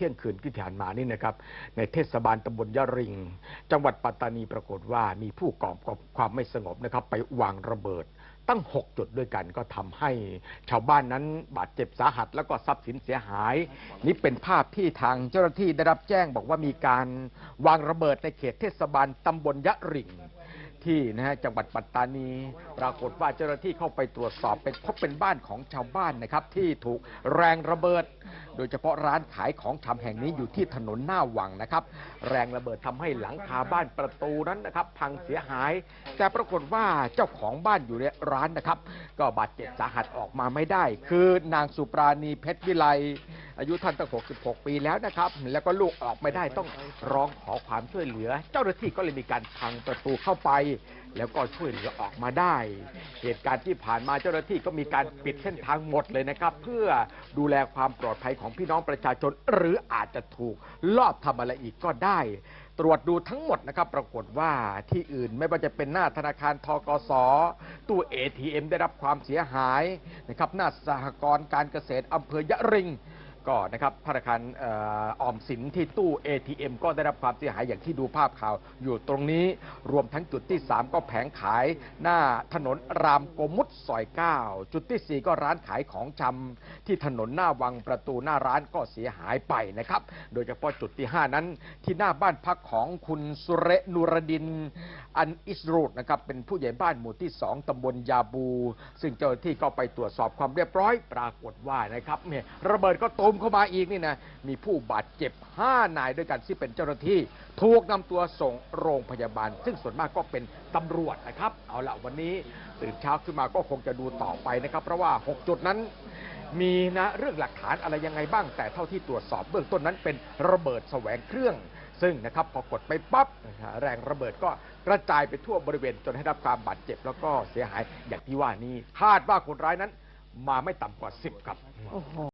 ที่ยงคืนที่ผ่านมานี่นะครับ ในเทศบาลตำบลยะริง จังหวัดปัตตานีปรากฏว่ามีผู้ก่อความไม่สงบนะครับ ไปวางระเบิดตั้ง 6 จุดด้วยกันก็ทำให้ชาวบ้านนั้นบาดเจ็บสาหัส แล้วก็ทรัพย์สินเสียหาย นี่เป็นภาพที่ทางเจ้าหน้าที่ได้รับแจ้งบอกว่ามีการวางระเบิดในเขตเทศบาลตำบลยะริง ที่นะฮะจังหวัดปัตตานี ปรากฏว่าเจ้าหน้าที่เข้าไปตรวจสอบเป็นพบเป็นบ้านของชาวบ้านนะครับ ที่ถูกแรงระเบิด โดยเฉพาะร้านขายของชำแห่งนี้อยู่ที่ถนนหน้าวังนะครับ แรงระเบิดทำให้หลังคาบ้านประตูนั้นนะครับ พังเสียหาย แต่ปรากฏว่าเจ้าของบ้านอยู่ในร้านนะครับ ก็บาดเจ็บสาหัสออกมาไม่ได้ คือนางสุปราณีเพชรวิไล อายุท่านตั้ง 66 ปีแล้วนะครับ แล้วก็ลูกออกไม่ได้ต้องร้องขอความช่วยเหลือ เจ้าหน้าที่ก็เลยมีการพังประตูเข้าไป แล้วก็ช่วยเหลือออกมาได้ เหตุการณ์ที่ผ่านมาเจ้าหน้าที่ก็มีการปิดเส้นทางหมดเลยนะครับ เพื่อดูแลความปลอดภัยของพี่น้องประชาชน หรืออาจจะถูกลอบทำอะไรอีกก็ได้ ตรวจดูทั้งหมดนะครับ ปรากฏว่าที่อื่นไม่ว่าจะเป็นหน้าธนาคารทกสตู้ ATM ได้รับความเสียหายนะครับหน้าสหกรณ์การเกษตรอำเภอยะริง ก็นะครับธนาคารเออออมสินที่ตู้ ATM ก็ได้รับความเสียหายอย่างที่ดูภาพข่าวอยู่ตรงนี้ รวมทั้งจุดที่ 3 ก็แผงขายหน้าถนนรามโกมุตซอย 9 จุดทีสี่4 ก็ร้านขายของชำที่ถนนหน้าวังประตูหน้าร้านก็เสียหายไปนะครับ โดยเฉพาะจุดที่ 5 นั้น ที่หน้าบ้านพักของคุณสุเรนุรดิน อันอิสรูดนะครับเป็นผู้ใหญ่บ้านหมู่ที่ 2ตำบลยาบู ซึ่งเจ้าหน้าที่ก็ไปตรวจสอบความเรียบร้อย ปรากฏว่านะครับเนี่ยระเบิดก็ตูมเข้ามาอีกนี่นะมีผู้บาดเจ็บ 5 นายด้วยกันที่เป็นเจ้าหน้าที่ ถูกนำตัวส่งโรงพยาบาล ซึ่งส่วนมากก็เป็นตำรวจนะครับ เอาละวันนี้ตื่นเช้าขึ้นมาก็คงจะดูต่อไปนะครับ เพราะว่า 6 จุดนั้นมีนะเรื่องหลักฐานอะไรยังไงบ้าง แต่เท่าที่ตรวจสอบเบื้องต้นนั้นเป็นระเบิดแสวงเครื่อง ซึ่งนะครับพอกดไปปั๊บแรงระเบิดก็กระจายไปทั่วบริเวณจนให้รับความบาดเจ็บ แล้วก็เสียหายอย่างที่ว่านี้คาดว่าคนร้ายนั้นมาไม่ต่ำกว่า 10 ครับ